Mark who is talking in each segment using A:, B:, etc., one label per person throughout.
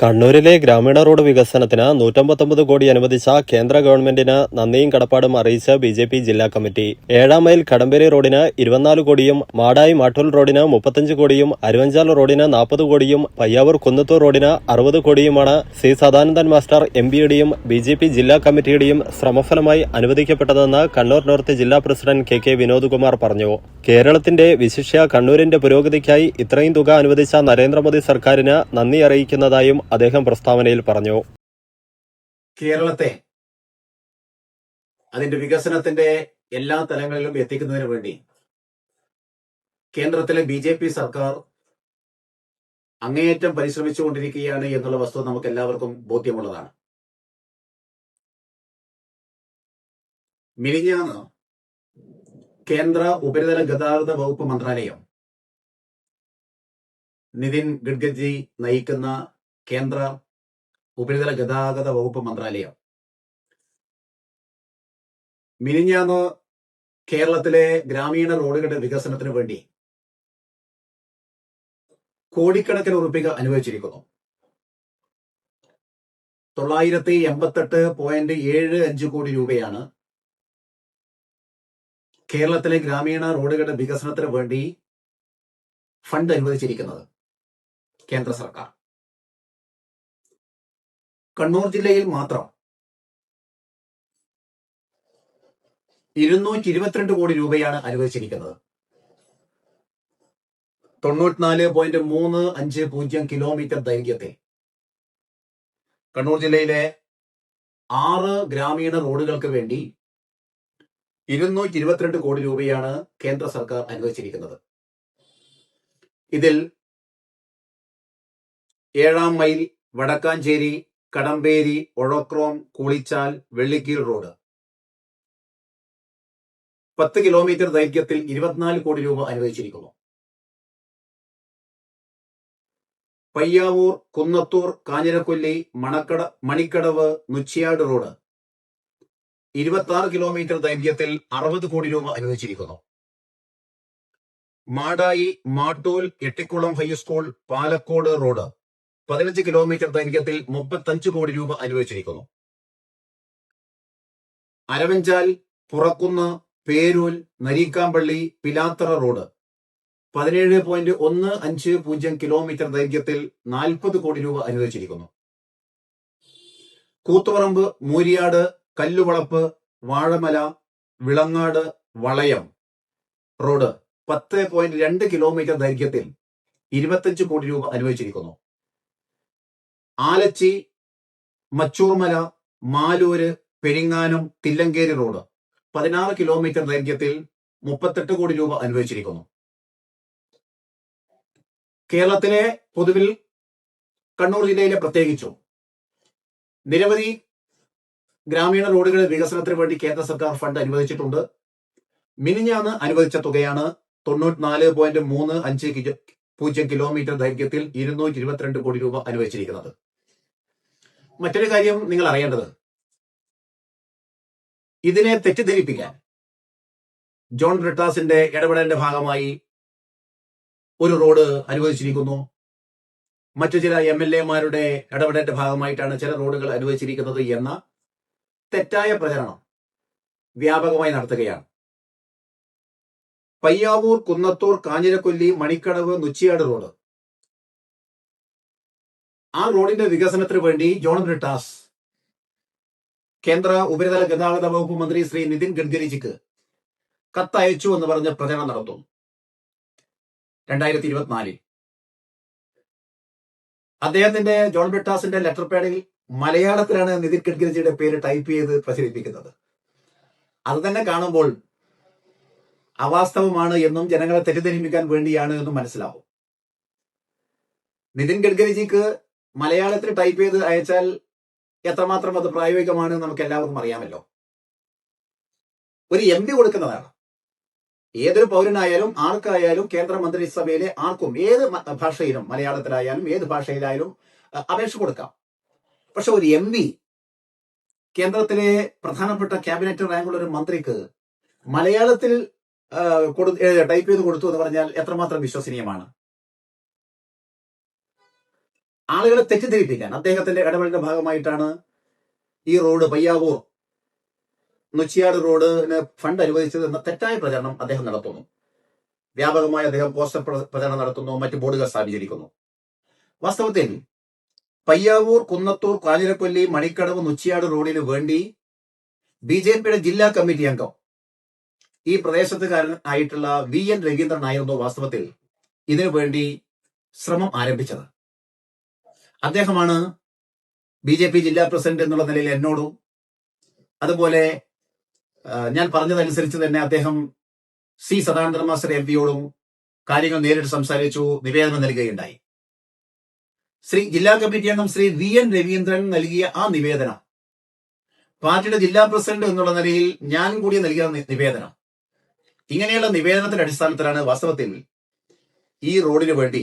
A: കണ്ണൂരിലെ ഗ്രാമീണ റോഡ് വികസനത്തിന് നൂറ്റമ്പത്തൊമ്പത് കോടി അനുവദിച്ച കേന്ദ്ര ഗവൺമെന്റിന് നന്ദിയും കടപ്പാടും അറിയിച്ച ബി ജെ പി ജില്ലാ കമ്മിറ്റി. ഏഴാം മൈൽ കടമ്പേരി റോഡിന് ഇരുപത്തിനാല് കോടിയും മാടായി മാട്ടൂൽ റോഡിന് മുപ്പത്തഞ്ച് കോടിയും അരുവഞ്ചാൽ റോഡിന് നാൽപ്പത് കോടിയും പയ്യാവൂർ കുന്നത്തൂർ റോഡിന് അറുപത് കോടിയുമാണ് സി സദാനന്ദൻ മാസ്റ്റർ എം പിയുടെയും ബി ജെ പി ജില്ലാ കമ്മിറ്റിയുടെയും ശ്രമഫലമായി അനുവദിക്കപ്പെട്ടതെന്ന് കണ്ണൂർ നോർത്ത് ജില്ലാ പ്രസിഡന്റ് കെ കെ വിനോദ്കുമാർ പറഞ്ഞു. കേരളത്തിന്റെ വിശിഷ്യ കണ്ണൂരിന്റെ പുരോഗതിക്കായി ഇത്രയും തുക അനുവദിച്ച നരേന്ദ്രമോദി സർക്കാരിന് നന്ദി അറിയിക്കുന്നതായും അദ്ദേഹം പ്രസ്താവനയിൽ പറഞ്ഞു.
B: കേരളത്തെ അതിന്റെ വികസനത്തിന്റെ എല്ലാ തലങ്ങളിലും എത്തിക്കുന്നതിന് വേണ്ടി കേന്ദ്രത്തിലെ ബി ജെ പി സർക്കാർ അങ്ങേയറ്റം പരിശ്രമിച്ചുകൊണ്ടിരിക്കുകയാണ് എന്നുള്ള വസ്തുത നമുക്ക് എല്ലാവർക്കും ബോധ്യമുള്ളതാണ്. മിനിഞ്ഞാന്ന് കേന്ദ്ര ഉപരിതല ഗതാഗത വകുപ്പ് മന്ത്രാലയം നിതിൻ ഗഡ്കരി നയിക്കുന്ന കേന്ദ്ര ഉപരിതല ഗതാഗത വകുപ്പ് മന്ത്രാലയം. മിനിഞ്ഞാന്ന് കേരളത്തിലെ ഗ്രാമീണ റോഡുകളുടെ വികസനത്തിന് വേണ്ടി കോടിക്കണക്കിന് ഉറുപ്പിക അനുവദിച്ചിരിക്കുന്നു. തൊള്ളായിരത്തി എൺപത്തെട്ട് പോയിന്റ് ഏഴ് അഞ്ച് കോടി രൂപയാണ് കേരളത്തിലെ ഗ്രാമീണ റോഡുകളുടെ വികസനത്തിന് വേണ്ടി ഫണ്ട് അനുവദിച്ചിരിക്കുന്നത് കേന്ദ്ര സർക്കാർ. കണ്ണൂർ ജില്ലയിൽ മാത്രം ഇരുന്നൂറ്റി ഇരുപത്തിരണ്ട് കോടി രൂപയാണ് അനുവദിച്ചിരിക്കുന്നത്. തൊണ്ണൂറ്റിനാല് പോയിന്റ് മൂന്ന് അഞ്ച് പൂജ്യം കിലോമീറ്റർ ദൈർഘ്യത്തെ കണ്ണൂർ ജില്ലയിലെ ആറ് ഗ്രാമീണ റോഡുകൾക്ക് വേണ്ടി ഇരുന്നൂറ്റി ഇരുപത്തിരണ്ട് കോടി രൂപയാണ് കേന്ദ്ര സർക്കാർ അനുവദിച്ചിരിക്കുന്നത്. ഇതിൽ ഏഴാം മൈൽ വടക്കാഞ്ചേരി കടമ്പേരി ഒഴക്രോം കുളിച്ചാൽ വെള്ളിക്കീൽ റോഡ്. പത്ത് കിലോമീറ്റർ ദൈർഘ്യത്തിൽ ഇരുപത്തിനാല് കോടി രൂപ അനുവദിച്ചിരിക്കുന്നു. പയ്യാവൂർ കുന്നത്തൂർ കാഞ്ഞിരക്കൊല്ലി മണക്കട മണിക്കടവ് നുച്ചിയാട് റോഡ്. ഇരുപത്തി ആറ് കിലോമീറ്റർ ദൈർഘ്യത്തിൽ അറുപത് കോടി രൂപ അനുവദിച്ചിരിക്കുന്നു. Madayi Mattool Ettikulam high school Palakkode road. പതിനഞ്ച് കിലോമീറ്റർ ദൈർഘ്യത്തിൽ മുപ്പത്തഞ്ച് കോടി രൂപ അനുവദിച്ചിരിക്കുന്നു. അരവഞ്ചാൽ പുറക്കുന്ന് പേരൂൽ നരീക്കാമ്പള്ളി പിലാത്തറ റോഡ്. പതിനേഴ് പോയിന്റ് ഒന്ന് അഞ്ച് പൂജ്യം കിലോമീറ്റർ ദൈർഘ്യത്തിൽ നാൽപ്പത് കോടി രൂപ അനുവദിച്ചിരിക്കുന്നു. കൂത്തുപറമ്പ് മൂരിയാട് കല്ലുവളപ്പ് വാഴമല വിളങ്ങാട് വളയം റോഡ് പത്ത് പോയിന്റ് രണ്ട് കിലോമീറ്റർ ദൈർഘ്യത്തിൽ ഇരുപത്തഞ്ച് കോടി രൂപ അനുവദിച്ചിരിക്കുന്നു. ആലച്ചി മച്ചൂർമല മാലൂര് പെരിങ്ങാനം തില്ലങ്കേരി റോഡ്. പതിനാറ് കിലോമീറ്റർ ദൈർഘ്യത്തിൽ മുപ്പത്തെട്ട് കോടി രൂപ അനുവദിച്ചിരിക്കുന്നു. കേരളത്തിലെ പൊതുവിൽ കണ്ണൂർ ജില്ലയിലെ പ്രത്യേകിച്ചും നിരവധി ഗ്രാമീണ റോഡുകളുടെ വികസനത്തിന് വേണ്ടി കേന്ദ്ര സർക്കാർ ഫണ്ട് അനുവദിച്ചിട്ടുണ്ട്. മിനിഞ്ഞാന്ന് അനുവദിച്ച തുകയാണ് തൊണ്ണൂറ്റിനാല് പോയിന്റ് മൂന്ന് അഞ്ച് പൂജ്യം കിലോമീറ്റർ ദൈർഘ്യത്തിൽ ഇരുന്നൂറ്റി ഇരുപത്തിരണ്ട് കോടി രൂപ അനുവദിച്ചിരിക്കുന്നത്. മറ്റൊരു കാര്യം നിങ്ങൾ അറിയേണ്ടത് ഇതിനെ തെറ്റിദ്ധരിപ്പിക്കാൻ ജോൺ ബ്രിട്ടാസിന്റെ ഇടപെടലിന്റെ ഭാഗമായി ഒരു റോഡ് അനുവദിച്ചിരിക്കുന്നു. മറ്റു ചില എം എൽ എമാരുടെ ഇടപെടലിന്റെ ഭാഗമായിട്ടാണ് ചില റോഡുകൾ അനുവദിച്ചിരിക്കുന്നത് എന്ന തെറ്റായ പ്രചരണം വ്യാപകമായി നടത്തുകയാണ്. പയ്യാവൂർ കുന്നത്തൂർ കാഞ്ഞിരക്കൊല്ലി മണിക്കടവ് നുച്ചിയാട് റോഡ് ആ റോഡിന്റെ വികസനത്തിന് വേണ്ടി ജോൺ ബ്രിട്ടാസ് കേന്ദ്ര ഉപരിതല ഗതാഗത വകുപ്പ് മന്ത്രി ശ്രീ നിതിൻ ഗഡ്കരിജിക്ക് കത്തയച്ചു എന്ന് പറഞ്ഞ് പ്രചരണം നടത്തും. രണ്ടായിരത്തി ഇരുപത്തിനാലിൽ അദ്ദേഹത്തിന്റെ ജോൺ ബ്രിട്ടാസിന്റെ ലെറ്റർ പാഡിൽ മലയാളത്തിലാണ് നിതിൻ ഗഡ്കരിജിയുടെ പേര് ടൈപ്പ് ചെയ്ത് പ്രചരിപ്പിക്കുന്നത്. അത് തന്നെ കാണുമ്പോൾ അവാസ്തവമാണ് എന്നും ജനങ്ങളെ തെറ്റിദ്ധരിപ്പിക്കാൻ വേണ്ടിയാണ് എന്നും മനസ്സിലാവും. നിതിൻ ഗഡ്കരിജിക്ക് മലയാളത്തിൽ ടൈപ്പ് ചെയ്ത് അയച്ചാൽ എത്രമാത്രം അത് പ്രായോഗികമാണ് നമുക്ക് എല്ലാവർക്കും അറിയാമല്ലോ. ഒരു എം പി കൊടുക്കുന്നതാണ്. ഏതൊരു പൗരനായാലും ആർക്കായാലും കേന്ദ്ര മന്ത്രിസഭയിലെ ആർക്കും ഏത് ഭാഷയിലും മലയാളത്തിലായാലും ഏത് ഭാഷയിലായാലും അപേക്ഷ കൊടുക്കാം. പക്ഷെ ഒരു എം പി കേന്ദ്രത്തിലെ പ്രധാനപ്പെട്ട ക്യാബിനറ്റ് റാങ്കുള്ള ഒരു മന്ത്രിക്ക് മലയാളത്തിൽ ടൈപ്പ് ചെയ്ത് കൊടുത്തു എന്ന് പറഞ്ഞാൽ എത്രമാത്രം വിശ്വസനീയമാണ്? ആളുകളെ തെറ്റിദ്ധരിപ്പിക്കാൻ അദ്ദേഹത്തിന്റെ ഇടപെടലിന്റെ ഭാഗമായിട്ടാണ് ഈ റോഡ് പയ്യാവൂർ നുച്ചിയാട് റോഡിന് ഫണ്ട് അനുവദിച്ചത് എന്ന തെറ്റായ പ്രചരണം അദ്ദേഹം നടത്തുന്നു. വ്യാപകമായി അദ്ദേഹം പോസ്റ്റർ പ്ര- പ്രചരണം നടത്തുന്നു മറ്റ് ബോർഡുകൾ സ്ഥാപിച്ചിരിക്കുന്നു. വാസ്തവത്തിൽ പയ്യാവൂർ കുന്നത്തൂർ കാഞ്ഞിരക്കൊല്ലി മണിക്കടവ് നുച്ചിയാട് റോഡിന് വേണ്ടി ബി ജെ പിയുടെ ജില്ലാ കമ്മിറ്റി അംഗം ഈ പ്രദേശത്തുകാരൻ ആയിട്ടുള്ള വി എൻ രവീന്ദ്രനായിരുന്നു വാസ്തവത്തിൽ ഇതിനു വേണ്ടി ശ്രമം ആരംഭിച്ചത്. അദ്ദേഹമാണ് ബി ജെ പി ജില്ലാ പ്രസിഡന്റ് എന്നുള്ള നിലയിൽ എന്നോടും അതുപോലെ ഞാൻ പറഞ്ഞതനുസരിച്ച് തന്നെ അദ്ദേഹം സി സദാനന്ദ മാസ്റ്റർ എം പിയോടും കാര്യങ്ങൾ നേരിട്ട് സംസാരിച്ചു നിവേദനം നൽകുകയുണ്ടായി. ശ്രീ ജില്ലാ കമ്മിറ്റി അംഗം ശ്രീ വി എൻ രവീന്ദ്രൻ നൽകിയ ആ നിവേദനം പാർട്ടിയുടെ ജില്ലാ പ്രസിഡന്റ് എന്നുള്ള നിലയിൽ ഞാൻ കൂടി നൽകിയ നിവേദനം. ഇങ്ങനെയുള്ള നിവേദനത്തിന്റെ അടിസ്ഥാനത്തിലാണ് വാസ്തവത്തിൽ ഈ റോഡിന് വേണ്ടി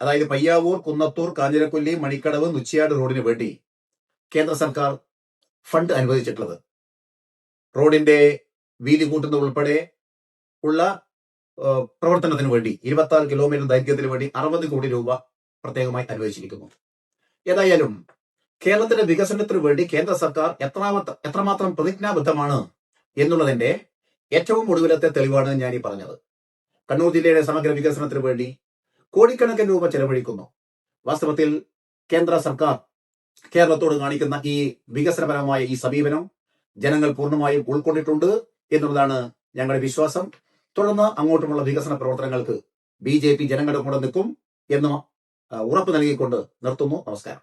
B: അതായത് പയ്യാവൂർ കുന്നത്തൂർ കാഞ്ഞിരക്കൊല്ലി മണിക്കടവ് നുച്ചിയാട് റോഡിന് വേണ്ടി കേന്ദ്ര സർക്കാർ ഫണ്ട് അനുവദിച്ചിട്ടുള്ളത്. റോഡിന്റെ വീതി കൂട്ടുന്നത് ഉൾപ്പെടെ ഉള്ള പ്രവർത്തനത്തിന് വേണ്ടി ഇരുപത്തി ആറ് കിലോമീറ്റർ ദൈർഘ്യത്തിന് വേണ്ടി അറുപത് കോടി രൂപ പ്രത്യേകമായി അനുവദിച്ചിരിക്കുന്നു. ഏതായാലും കേരളത്തിന്റെ വികസനത്തിന് വേണ്ടി കേന്ദ്ര സർക്കാർ എത്രമാത്രം പ്രതിജ്ഞാബദ്ധമാണ് എന്നുള്ളതിന്റെ ഏറ്റവും ഒടുവിലത്തെ തെളിവാണ് ഞാൻ ഈ പറഞ്ഞത്. കണ്ണൂർ ജില്ലയുടെ സമഗ്ര വികസനത്തിന് വേണ്ടി കോടിക്കണക്കിന് രൂപ ചെലവഴിക്കുന്നു. വാസ്തവത്തിൽ കേന്ദ്ര സർക്കാർ കേരളത്തോട് കാണിക്കുന്ന ഈ വികസനപരമായ ഈ സമീപനം ജനങ്ങൾ പൂർണമായും ഉൾക്കൊണ്ടിട്ടുണ്ട് എന്നുള്ളതാണ് ഞങ്ങളുടെ വിശ്വാസം. തുടർന്ന് അങ്ങോട്ടുമുള്ള വികസന പ്രവർത്തനങ്ങൾക്ക് ബി ജനങ്ങളുടെ കൂടെ നിൽക്കും എന്ന് ഉറപ്പ് നൽകിക്കൊണ്ട് നിർത്തുന്നു. നമസ്കാരം.